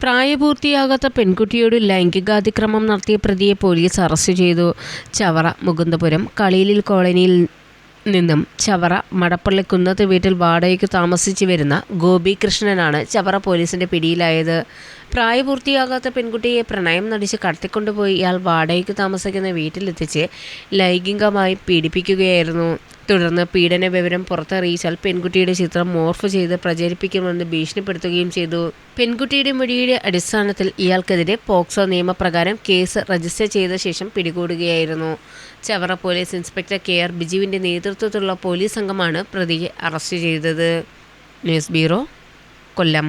പ്രായപൂർത്തിയാകാത്ത പെൺകുട്ടിയോട് ലൈംഗികാതിക്രമം നടത്തിയ പ്രതിയെ പോലീസ് അറസ്റ്റ് ചെയ്തു. ചവറ മുകുന്ദപുരം കളിയിലിൽ കോളനിയിൽ നിന്നും ചവറ മടപ്പള്ളി കുന്നത്ത് വീട്ടിൽ വാടകയ്ക്ക് താമസിച്ചു വരുന്ന ഗോപി കൃഷ്ണനാണ് ചവറ പോലീസിന്റെ പിടിയിലായത്. പ്രായപൂർത്തിയാകാത്ത പെൺകുട്ടിയെ പ്രണയം നടിച്ച് കടത്തിക്കൊണ്ടുപോയി. ഇയാൾ വാടകയ്ക്ക് താമസിക്കുന്ന വീട്ടിലെത്തിച്ച് ലൈംഗികമായി പീഡിപ്പിക്കുകയായിരുന്നു. തുടർന്ന് പീഡന വിവരം പുറത്തറിയിച്ചാൽ പെൺകുട്ടിയുടെ ചിത്രം മോർഫ് ചെയ്ത് പ്രചരിപ്പിക്കുമെന്ന് ഭീഷണിപ്പെടുത്തുകയും ചെയ്തു. പെൺകുട്ടിയുടെ മൊഴിയുടെ അടിസ്ഥാനത്തിൽ ഇയാൾക്കെതിരെ പോക്സോ നിയമപ്രകാരം കേസ് രജിസ്റ്റർ ചെയ്ത ശേഷം പിടികൂടുകയായിരുന്നു. Chavara police inspector K R ബിജുവിന്റെ നേതൃത്വത്തിലുള്ള പോലീസ് സംഘമാണ് പ്രതിയെ അറസ്റ്റ് ചെയ്തത്. News bureau Kollam.